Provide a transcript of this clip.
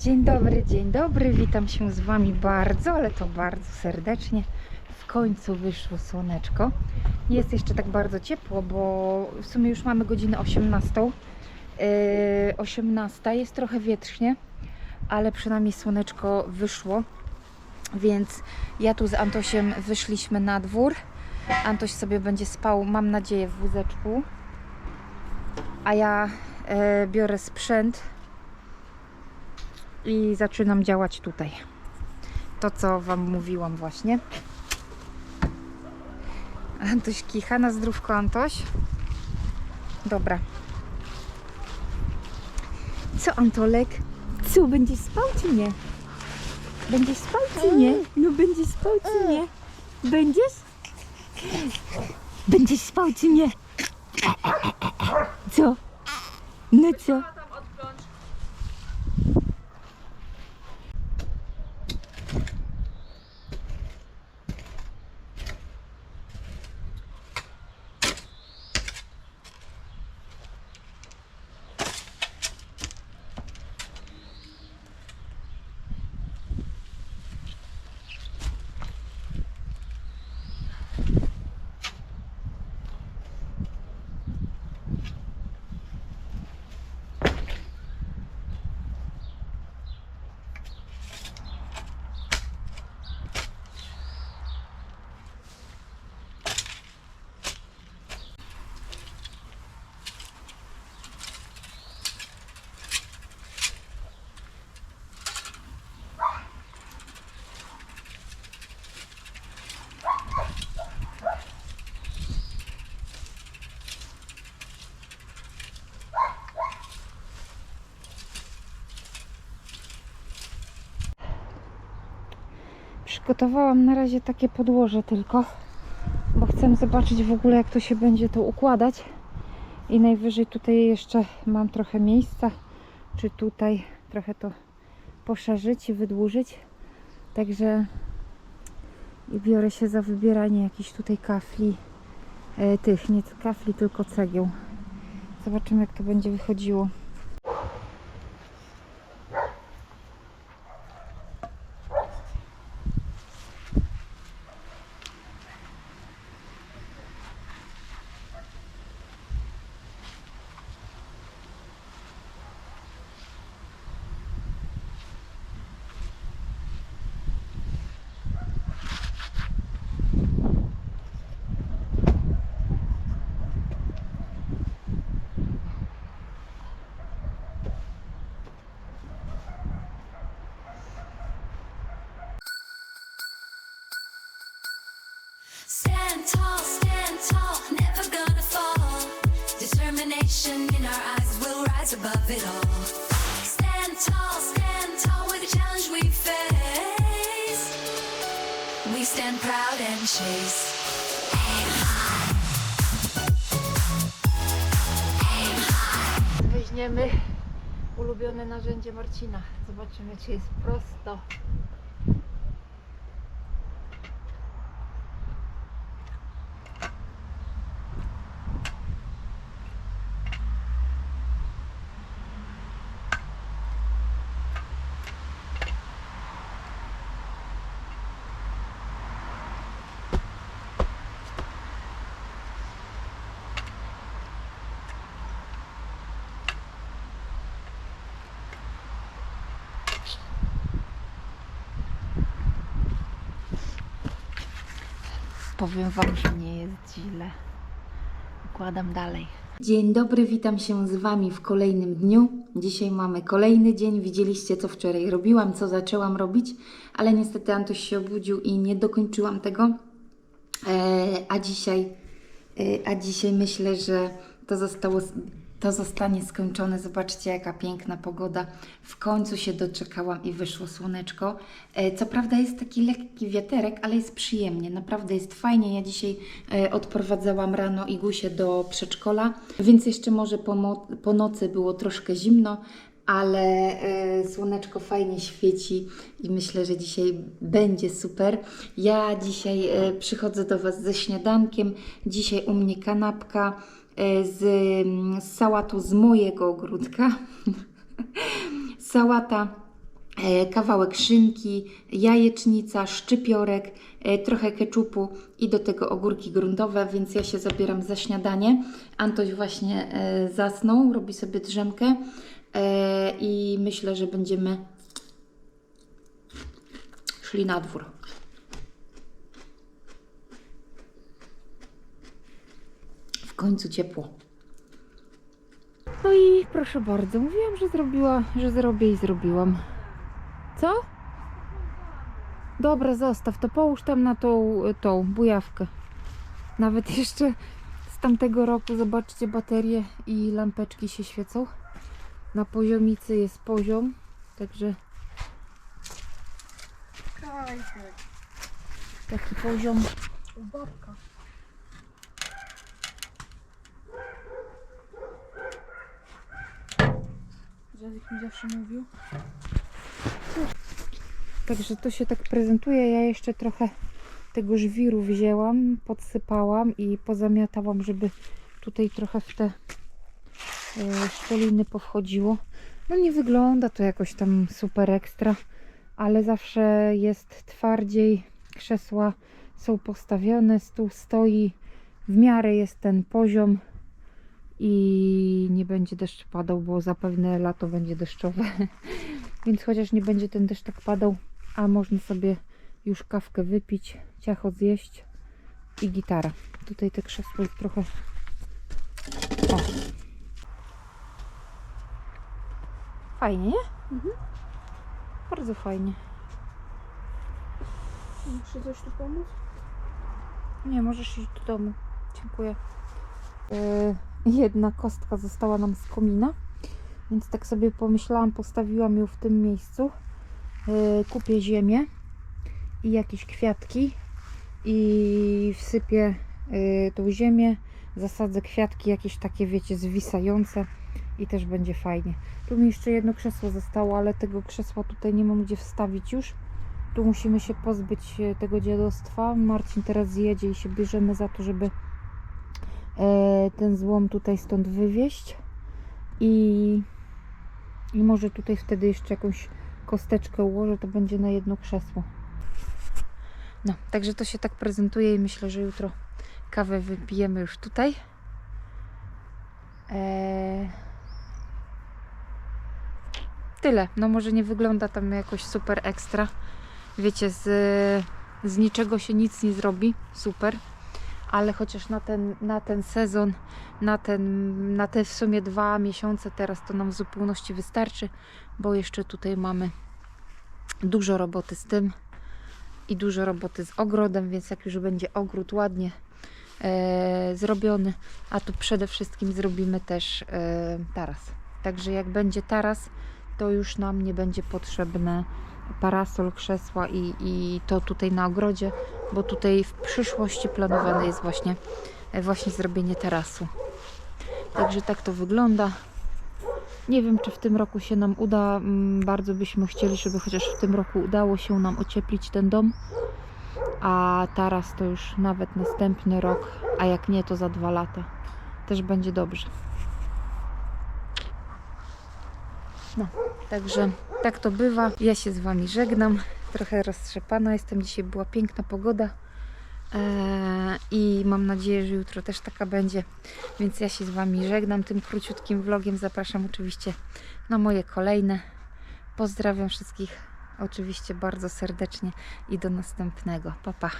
Dzień dobry, dzień dobry. Witam się z Wami bardzo, ale to bardzo serdecznie. W końcu wyszło słoneczko. Jest jeszcze tak bardzo ciepło, bo w sumie już mamy godzinę 18. Yy, 18 jest trochę wietrznie, ale przynajmniej słoneczko wyszło. Więc ja tu z Antosiem wyszliśmy na dwór. Antoś sobie będzie spał, mam nadzieję, w wózeczku. A ja e, biorę sprzęt i zaczynam działać tutaj. To, co Wam mówiłam właśnie. Antoś kicha na zdrówko, Antoś. Dobra. Co, Antolek? Co, będziesz spał czy nie? Będziesz spał czy nie? No będziesz spał czy nie? Będziesz? Będziesz spał czy nie? Co? No co? Przygotowałam na razie takie podłoże tylko, bo chcę zobaczyć w ogóle jak to się będzie to układać. I najwyżej tutaj jeszcze mam trochę miejsca, czy tutaj trochę to poszerzyć i wydłużyć. Także i biorę się za wybieranie jakichś tutaj kafli, e, tych, nie kafli, tylko cegieł. Zobaczymy jak to będzie wychodziło. Determination in our eyes, we'll rise above it all. Stand tall, stand tall with the challenge we face. We stand proud and chase. Weźmiemy ulubione narzędzie Marcina. Zobaczymy, czy jest prosto. Powiem Wam, że nie jest źle. Układam dalej. Dzień dobry, witam się z Wami w kolejnym dniu. Dzisiaj mamy kolejny dzień. Widzieliście, co wczoraj robiłam, co zaczęłam robić, ale niestety Antoś się obudził i nie dokończyłam tego. E, a dzisiaj, e, a dzisiaj myślę, że to zostało, to zostanie skończone. Zobaczcie, jaka piękna pogoda. W końcu się doczekałam i wyszło słoneczko. E, co prawda jest taki lekki wiaterek, ale jest przyjemnie. Naprawdę jest fajnie. Ja dzisiaj e, odprowadzałam rano Igusię do przedszkola, więc jeszcze może po, po nocy było troszkę zimno, ale e, słoneczko fajnie świeci i myślę, że dzisiaj będzie super. Ja dzisiaj przychodzę do Was ze śniadankiem. Dzisiaj u mnie kanapka z, z sałatą z mojego ogródka. Sałata e, kawałek szynki, jajecznica, szczypiorek, e, trochę keczupu i do tego ogórki gruntowe, więc ja się zabieram za śniadanie. Antoś właśnie e, zasnął, robi sobie drzemkę i myślę, że będziemy szli na dwór. Końcu ciepło. No i proszę bardzo, mówiłam, że zrobiła, że zrobię i zrobiłam. Co? Dobra, zostaw, to połóż tam na tą, tą bujawkę. Nawet jeszcze z tamtego roku, zobaczcie, baterie i lampeczki się świecą. Na poziomicy jest poziom, także taki poziom. babka. Dziadek mi zawsze mówił. Także to się tak prezentuje. Ja jeszcze trochę tego żwiru wzięłam, podsypałam i pozamiatałam, żeby tutaj trochę w te e, szczeliny powchodziło. No nie wygląda to jakoś tam super ekstra, ale zawsze jest twardziej. Krzesła są postawione, stół stoi, w miarę jest ten poziom i nie będzie deszcz padał, bo zapewne lato będzie deszczowe. Więc chociaż nie będzie ten deszcz tak padał, a można sobie już kawkę wypić, ciacho zjeść i gitara. Tutaj te krzesło jest trochę... O. Fajnie, nie? Bardzo fajnie. Muszę coś tu pomóc? Nie, możesz iść do domu. Dziękuję. Yy, jedna kostka została nam z komina, więc tak sobie pomyślałam, postawiłam ją w tym miejscu. Yy, kupię ziemię i jakieś kwiatki i wsypię yy, tą ziemię, zasadzę kwiatki jakieś takie, wiecie, zwisające i też będzie fajnie. Tu mi jeszcze jedno krzesło zostało, ale tego krzesła tutaj nie mam gdzie wstawić już. Tu musimy się pozbyć e, tego dziadostwa. Marcin teraz zjedzie i się bierzemy za to, żeby ten złom tutaj stąd wywieźć. I, I może tutaj wtedy jeszcze jakąś kosteczkę ułożę, to będzie na jedno krzesło. No, także to się tak prezentuje i myślę, że jutro kawę wypijemy już tutaj. Eee... Tyle. No może nie wygląda tam jakoś super ekstra wiecie, z, z niczego się nic nie zrobi, super, ale chociaż na ten, na ten sezon, na, ten, na te w sumie dwa miesiące teraz to nam w zupełności wystarczy, bo jeszcze tutaj mamy dużo roboty z tym i dużo roboty z ogrodem, więc jak już będzie ogród ładnie e, zrobiony, a tu przede wszystkim zrobimy też e, taras. Także jak będzie taras, to już nam nie będzie potrzebne parasol, krzesła i, i to tutaj na ogrodzie, bo tutaj w przyszłości planowane jest właśnie, e, właśnie zrobienie tarasu. Także tak to wygląda. Nie wiem, czy w tym roku się nam uda. Mm, Bardzo byśmy chcieli, żeby chociaż w tym roku udało się nam ocieplić ten dom. A taras to już nawet następny rok, a jak nie, to za dwa lata. Też będzie dobrze. No, także tak to bywa. Ja się z Wami żegnam. Trochę roztrzepana jestem. Dzisiaj była piękna pogoda. Eee, I mam nadzieję, że jutro też taka będzie. Więc ja się z Wami żegnam tym króciutkim vlogiem. Zapraszam oczywiście na moje kolejne. Pozdrawiam wszystkich oczywiście bardzo serdecznie i do następnego. Pa, pa.